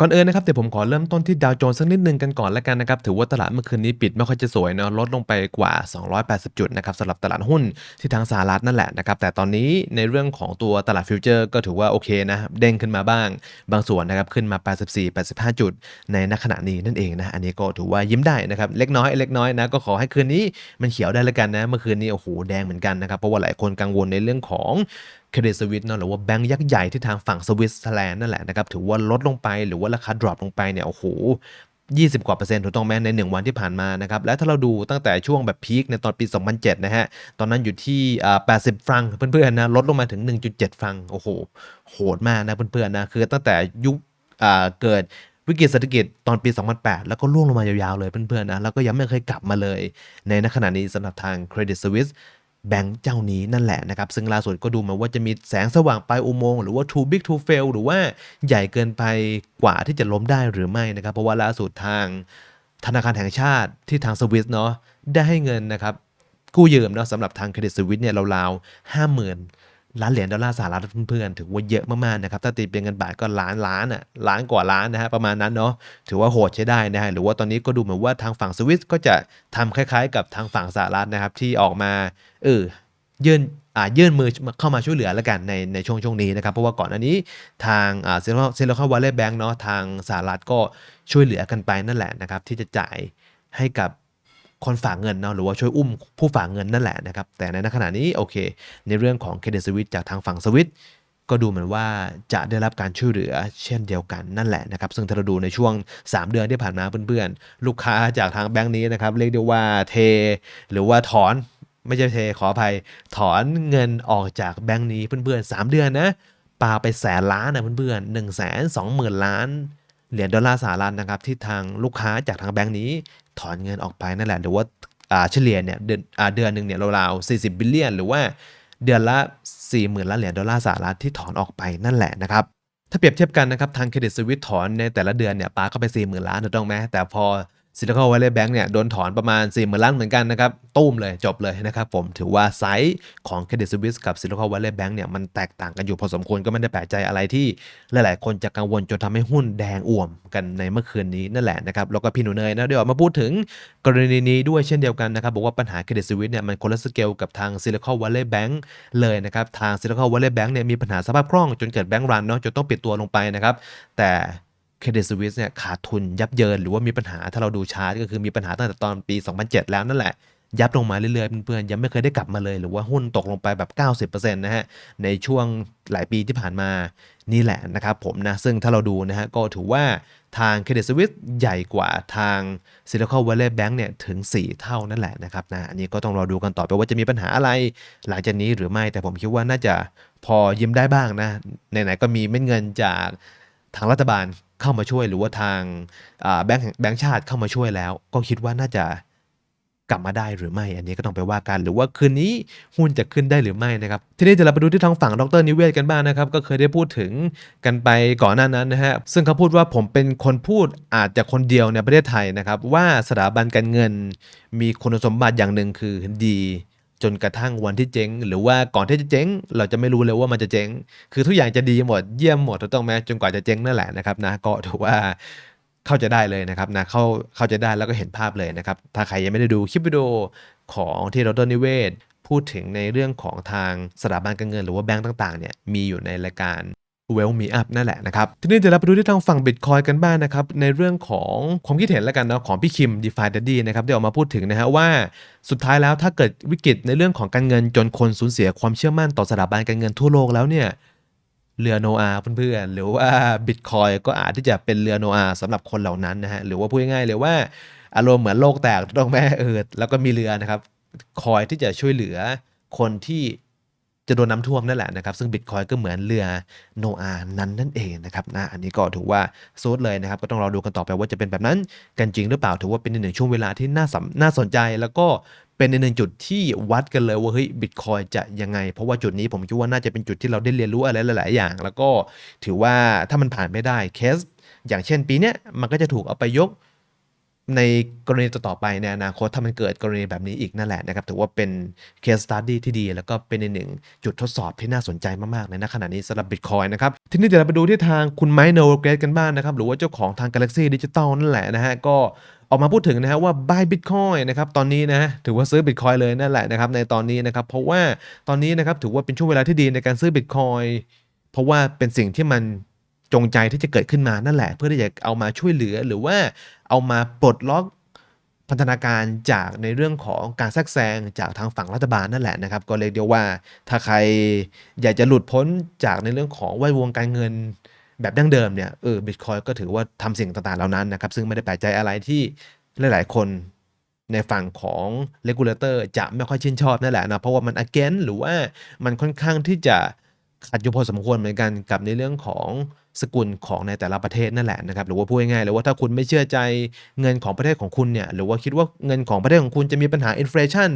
ก่อนอื่นนะครับเดี๋ยวผมขอเริ่มต้นที่ดาวโจนส์สักนิดนึงกันก่อนแล้วกันนะครับถือว่าตลาดเมื่อคืนนี้ปิดไม่ค่อยจะสวยเนาะลดลงไปกว่า 280 จุดนะครับสำหรับตลาดหุ้นที่ทางสหรัฐนั่นแหละนะครับแต่ตอนนี้ในเรื่องของตัวตลาดฟิวเจอร์ก็ถือว่าโอเคนะเด้งขึ้นมาบ้าง บางส่วนนะครับขึ้นมา 84 85 จุด ในณขณะนี้นั่นเองนะอันนี้ก็ถือว่ายิ้มได้นะครับเล็กน้อยเล็กน้อยนะก็ขอให้คืนนี้มันเขียวได้แล้วกันนะเมื่อคืนนี้โอ้โหแดงเหมือนกันนะครับเพราะว่าหลายคนกังวลในเรื่องของเครดิตสวิสเนาะหรือว่าแบงก์ยักษ์ใหญ่ที่ทางฝั่งสวิตเซอร์แลนด์นั่นแหละนะครับถือว่าลดลงไปหรือว่าราคาดรอปลงไปเนี่ยโอ้โห20 กว่าเปอร์เซ็นต์ถูกต้องไหมใน 1 วันที่ผ่านมานะครับ และถ้าเราดูตั้งแต่ช่วงแบบพีคในตอนปี 2007 นะฮะ ตอนนั้นอยู่ที่ 80 ฟรังเพื่อนๆนะ ลดลงมาถึง 1.7 ฟรังโอ้โห โหดมากนะเพื่อนๆนะ คือตั้งแต่ยุคเกิดวิกฤตเศรษฐกิจตอนปี 2008 แล้วก็ล่วงลงมายาวๆเลยเพื่อนๆนะ แล้วก็ยังไม่เคยกลับมาเลย ในขณะนี้สำหรับทาง Credit Suisse แบงค์เจ้านี้นั่นแหละนะครับ ซึ่งล่าสุดก็ดูมาว่าจะมีแสงสว่างปลายอุโมงค์หรือว่า too big to fail หรือว่าใหญ่เกินไปกว่าที่จะล้มได้หรือไม่นะครับ เพราะว่าล่าสุดทางธนาคารแห่งชาติที่ทางสวิสเนาะได้ให้เงินนะครับกู้ยืมเนาะสำหรับทางเครดิตสวิสเนี่ยราวๆห้าหมื่น ล้านเหรียญดอลลาร์สหรัฐเพื่อนๆถือว่าเยอะมากๆนะครับถ้าตีเป็นเงินบาทก็ล้านล้านอะล้านกว่าล้านนะฮะประมาณนั้นเนาะถือว่าโหดใช้ได้นะฮะหรือว่าตอนนี้ก็ดูเหมือนว่าทางฝั่งสวิสก็จะทำคล้ายๆ กับทางฝั่งสหรัฐนะครับที่ออกมาเออยื่นอ่ายื่นมือเข้ามาช่วยเหลือแล้วกันในในช่วงช่วงนี้นะครับ เพราะว่าก่อนอันนี้ทางอ่าเซเลเซเลคอนวอลเลย์แบงก์เนาะทางสหรัฐก็ช่วยเหลือกันไปนั่นแหละนะครับที่จะจ่ายให้กับ คนฝากเงินเนาะหรือว่าช่วยอุ้มผู้ฝากเงินนั่นแหละนะครับ แต่ในขณะนี้โอเค ในเรื่องของเครดิตสวิตจากทางฝั่งสวิตก็ดูเหมือนว่าจะได้รับการช่วยเหลือเช่นเดียวกันนั่นแหละนะครับ ซึ่งถ้าเราดูในช่วง 3 เดือนที่ผ่านมาเพื่อนๆ ลูกค้าจากทางแบงก์นี้นะครับ เรียกได้ว่าเท หรือว่าถอนไม่ใช่เทขออภัย ถอนเงินออกจากแบงก์นี้เพื่อนๆ 3 เดือนนะปาไปแสนล้านนะเพื่อนๆหนึ่งแสนสองหมื่นล้านเหรียญดอลลาร์สหรัฐนะครับที่ทางลูกค้าจากทางแบงก์นี้ ถอนเงินออกไปนั่นแหละหรือว่าเฉลี่ยเนี่ยเดือนเดือนหนึ่งเนี่ยราวๆ40 บิลเลียน หรือว่าเดือนละ 40,000ล้านเหรียญดอลลาร์สหรัฐที่ถอนออกไปนั่นแหละนะครับ ถ้าเปรียบเทียบกันนะครับทางเครดิตสวิตถอนในแต่ละเดือนเนี่ยปาก็ไป 40,000 ล้านถูกต้องไหมแต่พอ ซิลิคอนวัลเลย์แบงก์เนี่ยโดนถอนประมาณ40,000ล้านเหมือนกันนะครับตุ้มเลยจบเลยนะครับผมถือว่าไซส์ของเครดิตสวิสกับซิลิคอนวัลเลย์แบงก์เนี่ยมันแตกต่างกันอยู่พอสมควรก็ไม่ได้แปลกใจอะไรที่หลาย ๆ คนจะกังวลจนทำให้หุ้นแดงอ่วมกันในเมื่อคืนนี้นั่นแหละนะครับแล้วก็พี่หนูเนยนะเดี๋ยวมาพูดถึงกรณีนี้ด้วยเช่นเดียวกันนะครับบอกว่าปัญหาเครดิตสวิสเนี่ยมันคนละสเกลกับทางซิลิคอนวัลเลย์แบงก์เลยนะครับทางซิลิคอนวัลเลย์แบงก์เนี่ยมีปัญหาสภาพคล่องจนเกิดแบงก์รันเนาะจนต้องปิดตัวลงไปนะครับแต่ เครดิตสวิสเนี่ยขาดทุนยับเยินหรือว่ามีปัญหาถ้าเราดูชาร์ตก็คือมีปัญหาตั้งแต่ตอนปี 2007 แล้วนั่นแหละ ยับลงมาเรื่อยๆเพื่อนๆยังไม่เคยได้กลับมาเลยหรือว่าหุ้นตกลงไปแบบ 90%นะฮะในช่วงหลายปีที่ผ่านมานี่แหละนะครับผมนะซึ่งถ้าเราดูนะฮะก็ถือว่าทางเครดิตสวิสใหญ่กว่าทางซิลิคอนวัลเลย์แบงก์เนี่ยถึง 4 เท่านั่นแหละนะครับนะอันนี้ก็ต้องรอดูกันต่อไปว่าจะมีปัญหาอะไร หลังจากนี้หรือไม่แต่ผมคิดว่าน่าจะพอยิ้มได้บ้างนะไหนๆก็มีเม็ดเงินจาก ทางรัฐบาลเข้ามาช่วยหรือว่าทางแบงก์แบงก์ชาติเข้ามาช่วยแล้ว ก็คิดว่าน่าจะกลับมาได้หรือไม่ อันนี้ก็ต้องไปว่ากันหรือว่าคืนนี้หุ้นจะขึ้นได้หรือไม่นะครับ ทีนี้เดี๋ยวเราไปดูที่ทางฝั่งดรนิเวศกันบ้างนะครับ ก็เคยได้พูดถึงกันไปก่อนหน้านั้นนะฮะ ซึ่งเขาพูดว่าผมเป็นคนพูดอาจจะคนเดียวในประเทศไทยนะครับ ว่าสถาบันการเงินมีคุณสมบัติอย่างหนึ่งคือดี จนกระทั่งวันที่เจ๊ง หรือว่าก่อนที่จะเจ๊ง เราจะไม่รู้เลยว่ามันจะเจ๊ง คือทุกอย่างจะดีหมดเยี่ยมหมดถูกต้องไหมจนกว่าจะเจ๊งนั่นแหละนะครับนะก็ถือว่าเข้าจะได้เลยนะครับนะเข้าเข้าจะได้แล้วก็เห็นภาพเลยนะครับ ถ้าใครยังไม่ได้ดูคลิปวิดีโอของที่ดรนิเวศ พูดถึงในเรื่องของทางสถาบันการเงิน หรือว่าแบงก์ต่างๆเนี่ยมีอยู่ในรายการ Well Me Up นั่นแหละนะครับ ทีนี้เดี๋ยวเราไปดูที่ทางฝั่ง Bitcoin กันบ้างนะครับ ในเรื่องของความคิดเห็นแล้วกันเนาะของพี่คิม DeFi Daddy นะครับได้ออกมาพูดถึงนะฮะว่าสุดท้ายแล้วถ้าเกิดวิกฤตในเรื่องของการเงินจนคนสูญเสียความเชื่อมั่นต่อสถาบันการเงินทั่วโลกแล้วเนี่ยเรือโนอาเพื่อนๆหรือว่าบิตคอยก็อาจที่จะเป็นเรือโนอาสำหรับคนเหล่านั้นนะฮะหรือว่าพูดง่ายๆเลยว่าอารมณ์เหมือนโลกแตกถูกต้องไหมเออแล้วก็มีเรือนะครับคอยที่จะช่วยเหลือคนที่ จะโดนน้ำท่วมนั่นแหละนะครับ ซึ่งบิตคอยก็เหมือนเรือโนอานั้นนั่นเองนะครับนะอันนี้ก็ถือว่าซูดเลยนะครับ ก็ต้องรอดูกันต่อไปว่าจะเป็นแบบนั้นกันจริงหรือเปล่าถือว่าเป็นหนึ่งช่วงเวลาที่น่าสำน่าสนใจ แล้วก็เป็นอีกหนึ่งจุดที่วัดกันเลยว่าเฮ้ยบิตคอยจะยังไง เพราะว่าจุดนี้ผมคิดว่าน่าจะเป็นจุดที่เราได้เรียนรู้อะไรหลาย ๆ อย่าง แล้วก็ถือว่าถ้ามันผ่านไม่ได้เคส อย่างเช่นปีเนี้ยมันก็จะถูกเอาไปยก ในกรณีต่อๆไปในอนาคตถ้ามันเกิดกรณีแบบนี้อีกนั่นแหละนะครับ ถือว่าเป็น case study ที่ดี แล้วก็เป็นอีกหนึ่งจุดทดสอบที่น่าสนใจมากๆเลยณขณะนี้สำหรับ Bitcoin นะครับ ทีนี้เดี๋ยวเราไปดูที่ทางคุณไมโนเกรสกันบ้างนะครับ หรือว่าเจ้าของทาง Galaxy Digital นั่นแหละนะฮะก็ออกมาพูดถึงนะฮะว่า buy Bitcoin นะครับตอนนี้นะถือว่าซื้อ Bitcoin เลยนั่นแหละนะครับในตอนนี้นะครับเพราะว่าตอนนี้นะครับถือว่าเป็นช่วงเวลาที่ดีในการซื้อ Bitcoin เพราะว่าเป็นสิ่งที่มัน จงใจที่จะเกิดขึ้นมานั่นแหละ เพื่อที่จะเอามาช่วยเหลือหรือว่าเอามาปลดล็อกพันธนาการจากในเรื่องของการแทรกแซงจากทางฝั่งรัฐบาลนั่นแหละนะครับ ก็เรียกได้ว่า ถ้าใครอยากจะหลุดพ้นจากในเรื่องของแวดวงการเงินแบบดั้งเดิมเนี่ยเออบิตคอยก็ถือว่าทำสิ่งต่างๆเหล่านั้นนะครับ ซึ่งไม่ได้แปลกใจอะไรที่หลายๆ คนในฝั่งของ regulator จะไม่ค่อยชื่นชอบนั่นแหละนะเพราะว่ามัน against หรือว่ามันค่อนข้างที่จะ ขัดอยู่พอสมควรเหมือนกันกับในเรื่องของสกุลของในแต่ละประเทศนั่นแหละนะครับหรือว่าพูดง่ายๆเลยว่าถ้าคุณไม่เชื่อใจเงินของประเทศของคุณเนี่ยหรือว่าคิดว่าเงินของประเทศของคุณจะมีปัญหาอินฟลชัน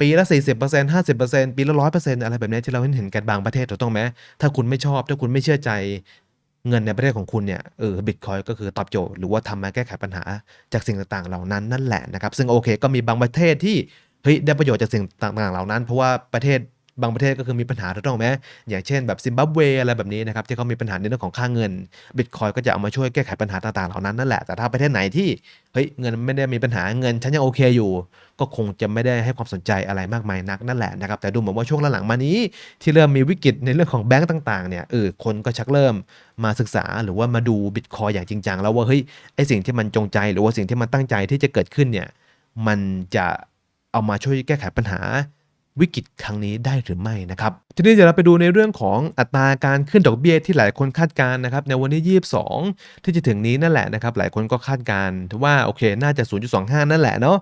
ปีละ 40% 50%ปีละ 100%อะไรแบบนี้ที่เราเห็นเห็นกันบางประเทศถูกต้องไหมถ้าคุณไม่ชอบ ถ้าคุณไม่เชื่อใจเงินในประเทศของคุณเนี่ยเออบิตคอยก็คือตอบโจทย์หรือว่าทำมาแก้ไขปัญหาจากสิ่งต่างๆ เหล่านั้นนั่นแหละนะครับซึ่งโอเคก็มีบางประเทศที่เฮ้ยได้ประโยชน์จากสิ่งต่างๆ เหล่านั้น เพราะว่าประเทศ บางประเทศก็คือมีปัญหาถูกต้องไหมอย่างเช่นแบบซิมบับเวอะไรแบบนี้นะครับที่เขามีปัญหาในเรื่องของค่าเงินบิตคอยก็จะเอามาช่วยแก้ไขปัญหาต่างๆเหล่านั้นนั่นแหละแต่ถ้าประเทศไหนที่เฮ้ยเงินไม่ได้มีปัญหาเงินฉันยังโอเคอยู่ ก็คงจะไม่ได้ให้ความสนใจอะไรมากมายนักนั่นแหละนะครับแต่ดูเหมือนว่าช่วงหลังๆมานี้ ที่เริ่มมีวิกฤตในเรื่องของแบงก์ต่างๆเนี่ยเออคนก็ชักเริ่มมาศึกษาหรือว่ามาดูบิตคอยอย่างจริงจังแล้วว่าเฮ้ยไอสิ่งที่มันจงใจ หรือว่าสิ่งที่มันตั้งใจที่จะเกิดขึ้นเนี่ยมันจะเอามาช่วยแก้ไขปัญหา วิกฤตครั้งนี้ได้หรือไม่นะครับ ทีนี้เดี๋ยวเราไปดูในเรื่องของอัตราการขึ้นดอกเบี้ยที่หลายคนคาดการณ์นะครับในวันที่ 22 ที่จะถึงนี้นั่นแหละนะครับหลายคนก็คาดการณ์ว่าโอเคน่าจะ 0.25 นั่นแหละเนาะ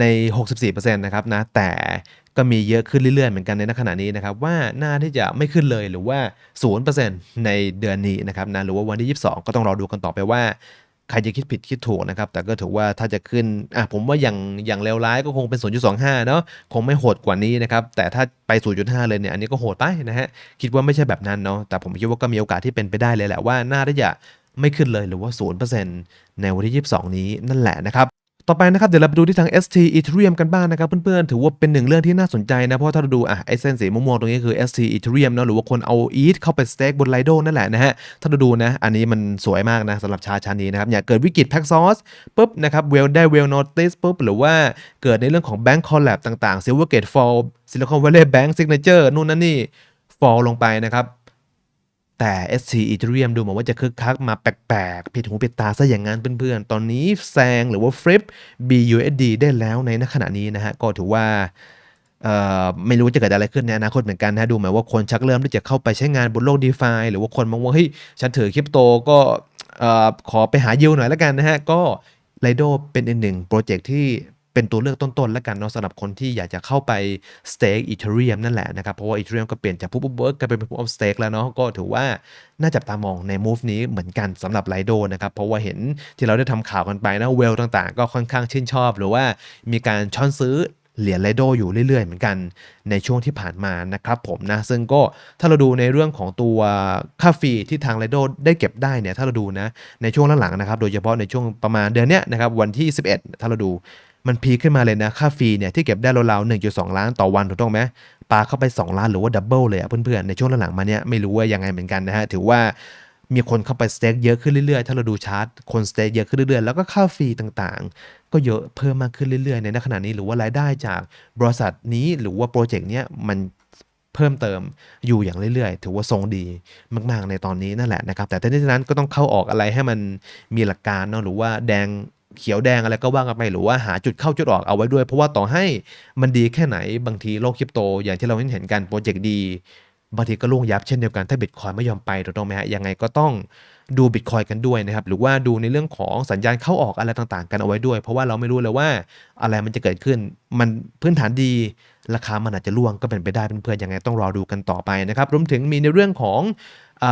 ใน 64%นะครับนะแต่ก็มีเยอะขึ้นเรื่อยๆ เหมือนกันในขณะนี้นะครับว่าน่าที่จะไม่ขึ้นเลยหรือว่า 0%ในเดือนนี้นะครับนะหรือว่าวันที่ 22 ก็ต้องรอดูกันต่อไปว่า ใครจะคิดผิดคิดถูกนะครับ แต่ก็ถือว่าถ้าจะขึ้นอะผมว่าอย่างอย่างเลวร้ายก็คงเป็น 0.25 เนาะคงไม่โหดกว่านี้นะครับ แต่ถ้าไป 0.5 เลยเนี่ยอันนี้ก็โหดไปนะฮะ คิดว่าไม่ใช่แบบนั้นเนาะแต่ผมคิดว่าก็มีโอกาสที่เป็นไปได้เลยแหละว่าน่าจะไม่ขึ้นเลยหรือว่า 0%ในวันที่ 22 นี้นั่นแหละนะครับ ต่อไปนะครับเดี๋ยวเราไปดูที่ทาง ST Ethereum กันบ้างนะครับเพื่อนๆ ถือว่าเป็นหนึ่งเรื่องที่น่าสนใจนะ เพราะถ้าเราดูอะไอเส้นสีม่วงๆตรงนี้คือ ST Ethereum เนาะหรือว่าคนเอา ETH เข้าไปสเต็กบน Lido นั่นแหละนะฮะ ถ้าเราดูนะ อันนี้มันสวยมากนะสำหรับชาชั้นนี้นะครับ อย่าเกิดวิกฤตแพ็กซอสปุ๊บนะครับเวลได้เวลโนติสปุ๊บหรือว่าเกิดในเรื่องของ Bank Collapse ต่างๆ Silvergate Fall Silicon Valley Bank Signature นู่นนั่นนี่ fall ลงไปนะครับ แต่ SC Ethereum ดูเหมือนว่าจะคึกคักมาแปลกๆ ผิดหูผิดตาซะอย่างนั้นเพื่อนๆ ตอนนี้แซงหรือว่า flip BUSD ได้แล้วในขณะนี้นะฮะ ก็ถือว่าไม่รู้จะเกิดอะไรขึ้นในอนาคตเหมือนกันนะดูเหมือนว่าคนชักเริ่มที่จะเข้าไปใช้งานบนโลก DeFi หรือว่าคนมองว่าเฮ้ยฉันถือคริปโตก็ขอไปหายิวหน่อยแล้วกันนะฮะ ก็ Lido เป็นอีกหนึ่งโปรเจกต์ที่ เป็นตัวเลือกต้นๆแล้วกันเนาะสำหรับคนที่อยากจะเข้าไป stake Ethereum นั่นแหละนะครับ เพราะว่า Ethereum ก็เปลี่ยนจาก Proof of Work กลายเป็น Proof of Stake แล้วเนาะก็ถือว่าน่าจับตามองใน move นี้เหมือนกันสำหรับ Lido นะครับเพราะว่าเห็นที่เราได้ทำข่าวกันไปนะเวลต่างๆ ก็ค่อนข้างชื่นชอบ หรือว่ามีการช้อนซื้อเหรียญไลโดอยู่เรื่อยๆ เหมือนกันในช่วงที่ผ่านมานะครับผมนะ ซึ่งก็ถ้าเราดูในเรื่องของตัวค่าฟรีที่ทางไลโดได้เก็บได้เนี่ยถ้าเราดูนะในช่วงหลังๆนะครับโดยเฉพาะในช่วงประมาณเดือนเนี้ยนะครับวันที่ 11 ถ้าเราดู มันพีคขึ้นมาเลยนะ ค่าฟรีเนี่ยที่เก็บได้ราวๆ1.2ล้านต่อวันถูกต้องไหมปาเข้าไป 2 ล้านหรือว่าดับเบิลเลยอะเพื่อนๆ ในช่วงหลังๆมาเนี้ยไม่รู้ว่ายังไงเหมือนกันนะฮะ ถือว่ามีคนเข้าไปสเต็กเยอะขึ้นเรื่อยๆ ถ้าเราดูชาร์ตคนสเต็กเยอะขึ้นเรื่อยๆ แล้วก็ค่าฟรีต่างๆ ก็เยอะเพิ่มมากขึ้นเรื่อยๆ ในขณะนี้หรือว่ารายได้จากบริษัทนี้หรือว่าโปรเจกต์เนี้ยมันเพิ่มเติมอยู่อย่างเรื่อยๆ ถือว่าทรงดีมากๆในตอนนี้นั่นแหละนะครับ แต่ทั้งนี้ทั้งนั้นก็ต้องเข้าออกอะไรให้มันมีหลักการเนาะหรือว่าแดง เขียวแดงอะไรก็ว่ากันไปหรือว่าหาจุดเข้าจุดออกเอาไว้ด้วย เพราะว่าต่อให้มันดีแค่ไหนบางทีโลกคริปโต อย่างที่เราเห็นเห็นกันโปรเจกต์ดีบางทีก็ล่วงยับเช่นเดียวกันถ้าบิตคอยไม่ยอมไปถูกต้องไหมฮะยังไงก็ต้องดูบิตคอยกันด้วยนะครับ หรือว่าดูในเรื่องของสัญญาณเข้าออกอะไรต่างๆ กันเอาไว้ด้วย เพราะว่าเราไม่รู้เลยว่าอะไรมันจะเกิดขึ้น มันพื้นฐานดี ราคามันอาจจะล่วงก็เป็นไปได้เพื่อนๆยังไงต้องรอดูกันต่อไปนะครับรวมถึงมีในเรื่องของอ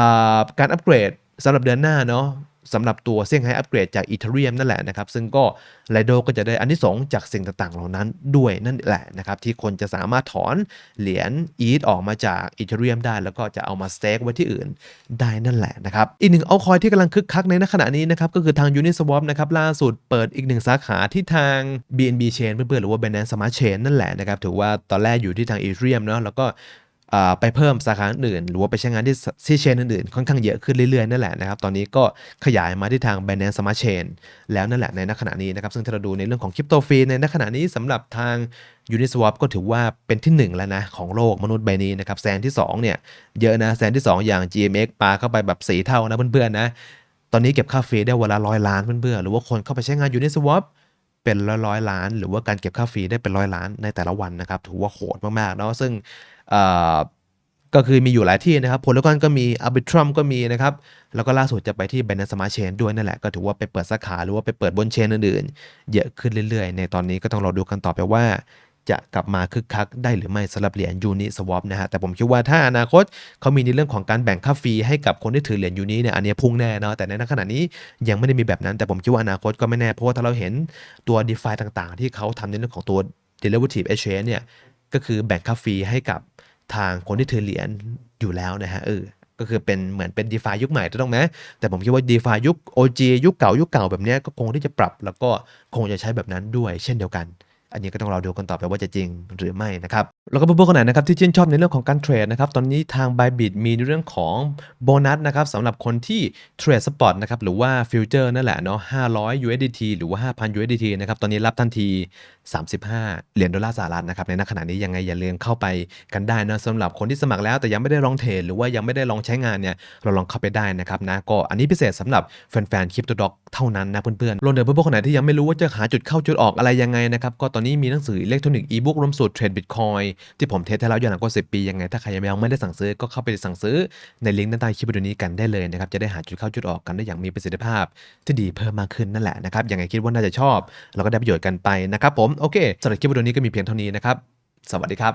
การอัปเกรดสำหรับเดือนหน้าเนาะ สำหรับตัวเซี่ยงไฮ้อัปเกรดจากอีเทเรียมนั่นแหละนะครับ ซึ่งก็ไลโดก็จะได้อันที่สงจากสิ่งต่างๆ เหล่านั้นด้วยนั่นแหละนะครับ ที่คนจะสามารถถอนเหรียญอีทออกมาจากอีเทเรียมได้ แล้วก็จะเอามาสเต็กไว้ที่อื่นได้นั่นแหละนะครับ อีกหนึ่งเอาคอยที่กำลังคึกคักในขณะนี้นะครับก็คือทาง Uniswap นะครับล่าสุดเปิดอีกหนึ่งสาขาที่ทาง BNB Chain เพื่อนๆหรือว่า Binance Smart Chain นั่นแหละนะครับถือว่าตอนแรกอยู่ที่ทาง Ethereum เนาะแล้วก็ ไปเพิ่มสาขาอื่น หรือว่าไปใช้งานที่ที่เชนอื่นๆ ค่อนข้างเยอะขึ้นเรื่อยๆ นั่นแหละนะครับ ตอนนี้ก็ขยายมาที่ทาง Binance Smart Chain แล้วนั่นแหละในณขณะนี้นะครับ ซึ่งถ้าเราดูในเรื่องของคริปโตฟรีในณขณะนี้สำหรับทาง Uniswap ก็ถือว่าเป็นที่ 1 แล้วนะ ของโลกมนุษย์ใบนี้นะครับแซนที่ 2 เนี่ย เยอะนะแซนที่ 2 อย่าง GMX ปาเข้าไปแบบสีเท่านะเพื่อนๆนะตอนนี้เก็บค่าฟรีได้วันละร้อยล้านเพื่อนๆหรือว่าคนเข้าไปใช้งาน Uniswap เป็นร้อยร้อยล้าน หรือว่าการเก็บค่าฟรีได้เป็นร้อยล้านในแต่ละวันนะครับถือว่าโหดมากๆเนาะซึ่ง ก็คือมีอยู่หลายที่นะครับ p o l y g o n ก็มี Arbitrum ก็มีนะครับ แล้วก็ล่าสุดจะไปที่ Binance Smart Chain ด้วยนั่นแหละ ก็ถือว่าไปเปิดสาขาหรือว่าไปเปิดบนเชนอื่นๆ เยอะขึ้นเรื่อยๆ ในตอนนี้ก็ต้องรอดูกันต่อไปว่า จะกลับมาคึกคักได้หรือไม่สำหรับเหรียญ Uniswap นะฮะ แต่ผมคิดว่าถ้าอนาคตเขามีในเรื่องของการแบ่งค่าฟรีให้กับคนที่ถือเหรียญยูนี้เนี่ยอันนี้พุ่งแน่เนาะ แต่ในขณะนี้ยังไม่ได้มีแบบนั้น แต่ผมคิดว่าอนาคตก็ไม่แน่ เพราะว่าถ้าเราเห็นตัว DeFi ต่างๆ ที่เขาทำในเรื่องของตัว Derivative Exchange เนี่ย ก็คือแบ่งค่าฟรีให้กับ ทางคนที่ถือเหรียญอยู่แล้วนะฮะเออก็คือเป็นเหมือนเป็น d e f ายุคใหม่ถูกต้องไหมแต่ผมคิดว่า d e f ายุค OG ยุคเก่ายุคเก่าแบบนี้ก็คงที่จะปรับ แล้วก็คงจะใช้แบบนั้นด้วยเช่นเดียวกัน อันนี้ก็ต้องรอดูกันต่อไปว่าจะจริงหรือไม่นะครับ แล้วก็เพื่อนๆคนไหนนะครับที่ชื่นชอบในเรื่องของการเทรดนะครับตอนนี้ทาง Bybit มีในเรื่องของโบนัสนะครับสำหรับคนที่เทรดสปอตนะครับหรือว่าฟิวเจอร์นั่นแหละเนาะ500 USDT หรือว่า 5,000 USDT นะครับตอนนี้รับทันที 35 เหรียญดอลลาร์สหรัฐนะครับในณขณะนี้ยังไงอย่าลืมเข้าไปกันได้นะสำหรับคนที่สมัครแล้วแต่ยังไม่ได้ลองเทรดหรือว่ายังไม่ได้ลองใช้งานเนี่ยเราลองเข้าไปได้นะครับนะก็อันนี้พิเศษสำหรับแฟนๆคริปโตด็อกเท่านั้นนะเพื่อนๆรวมถึงเพื่อนๆคนไหนที่ยังไม่รู้ว่าจะหาจุดเข้าจุดออกอะไรยังไงนะครับก็ตอนนี้มีหนังสืออิเล็กทรอนิกส์อีบุ๊กรวมสูตรเทรดบิตคอยที่ผมเทสให้แล้วย้อนหลังกว่า10 ปียังไงถ้าใครยังไม่ได้สั่งซื้อก็เข้าไปสั่งซื้อในลิงก์ด้านใต้คลิปวิดีโอนี้กันได้เลยนะครับจะได้หาจุดเข้าจุดออกกันได้อย่างมีประสิทธิภาพที่ดีเพิ่มมากขึ้นนั่นแหละนะครับยังไงคิดว่าน่าจะชอบแล้วก็ได้ประโยชน์กันไปนะครับผมโอเคสำหรับคลิปวิดีโอนี้ก็มีเพียงเท่านี้นะครับ สวัสดีครับ